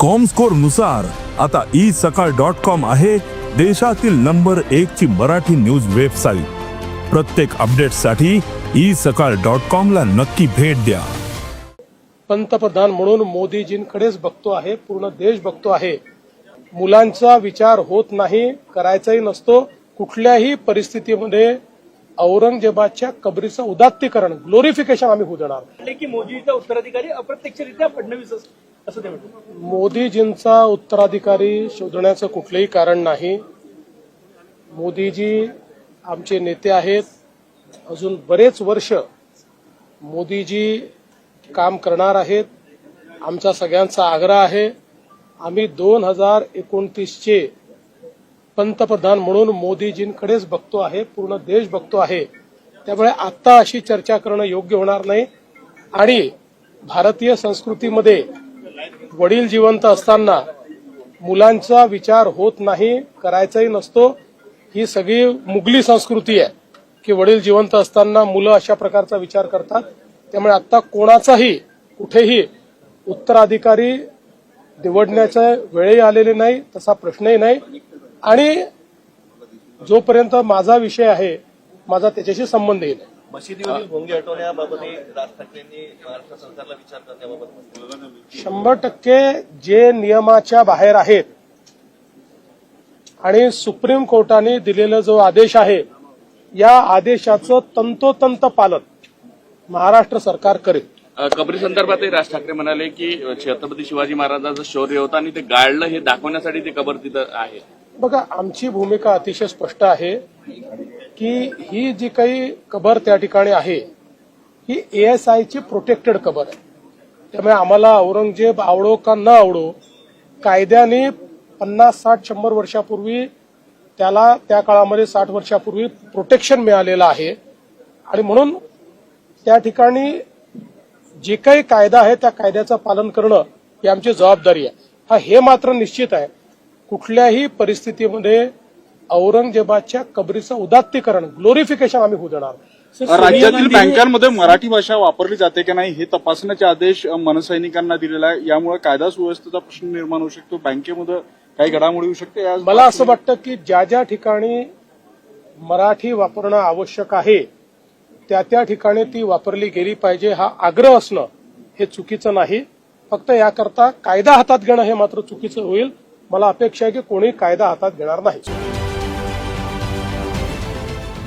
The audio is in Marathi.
कॉमस्कोरनुसार आता ई सकाळ डॉट कॉम आहे देशातील नंबर एक ची मराठी न्यूज वेबसाईट प्रत्येक अपडेटसाठी ई सकाळ डॉट कॉम ला नक्की भेट द्या. पंतप्रधान म्हणून मोदीजींकडेच बघतो आहे पूर्ण देश बघतो आहे. मुलांचा विचार होत नाही करायचाही नसतो. कुठल्याही परिस्थितीमध्ये औरंगजेबाच्या कबरीचं उदात्तीकरण ग्लोरिफिकेशन आम्ही होऊ देणार. की मोदीचा उत्तराधिकारी अप्रत्यक्षरित्या फडणवीस अस- असं ते मोदीजींचा उत्तराधिकारी शोधण्याचं कुठलंही कारण नाही. मोदीजी आमचे नेते आहेत. अजून बरेच वर्ष मोदीजी काम करणार आहेत. आमचा सगळ्यांचा आग्रह आहे. आम्ही दोन हजार एकोणतीसचे पंतप्रधान म्हणून मोदीजींकडेच बघतो आहे पूर्ण देश बघतो आहे. त्यामुळे आता अशी चर्चा करणं योग्य होणार नाही. आणि भारतीय संस्कृतीमध्ये वडील जिवंत असताना मुलांचा विचार होत नाही करायचाही नसतो. ही सगळी मुघली संस्कृती आहे की वडील जिवंत असताना मुलं अशा प्रकारचा विचार करतात. त्यामुळे आता कोणाचाही कुठेही उत्तराधिकारी निवडण्याच्या वेळही आलेले नाही तसा प्रश्नही नाही. आणि जोपर्यंत माझा विषय आहे माझा त्याच्याशी संबंधही नाही. मशिदीवरील भोंगे हटवण्याबाबतही राज ठाकरेंनी महाराष्ट्र सरकारला विचार करण्याबाबत म्हटलं. शंभर टक्के जे नियमाच्या बाहेर आहेत आणि सुप्रीम कोर्टाने दिलेला जो आदेश आहे या आदेशाचं तंतोतंत पालन महाराष्ट्र सरकार करेल. कबरी संदर्भातही राज ठाकरे म्हणाले की छत्रपती शिवाजी महाराजांचं शौर्य होतं आणि ते गाळलं हे दाखवण्यासाठी ते कबर तिथं आहे. बघा आमची भूमिका अतिशय स्पष्ट आहे. की ही जी काही कबर त्या ठिकाणी आहे ही एएसआयची प्रोटेक्टेड कबर आहे. त्यामुळे आम्हाला औरंगजेब आवडो का न आवडो कायद्याने पन्नास साठ शंभर वर्षापूर्वी त्याला त्या काळामध्ये साठ वर्षापूर्वी प्रोटेक्शन मिळालेलं आहे. आणि म्हणून त्या ठिकाणी जे काही कायदा आहे त्या कायद्याचं पालन करणं ही आमची जबाबदारी आहे. हा हे मात्र निश्चित आहे. कुठल्याही परिस्थितीमध्ये औरंगजेबाच्या कबरीचं उदात्तीकरण ग्लोरिफिकेशन आम्ही होऊ देणार. राज्यातील बँकांमध्ये मराठी भाषा वापरली जाते की नाही हे तपासण्याचे आदेश मनसैनिकांना दिलेला आहे. यामुळे कायदा सुव्यवस्थेचा प्रश्न निर्माण होऊ शकतो. बँकेमध्ये काही घडामोडी होऊ शकते. या मला असं वाटतं की ज्या ज्या ठिकाणी मराठी वापरणं आवश्यक आहे त्या त्या ठिकाणी ती वापरली गेली पाहिजे हा आग्रह असणं हे चुकीचं नाही. फक्त याकरता कायदा हातात घेणं हे मात्र चुकीचं होईल. मला अपेक्षा आहे की कोणी कायदा हातात घेणार नाही.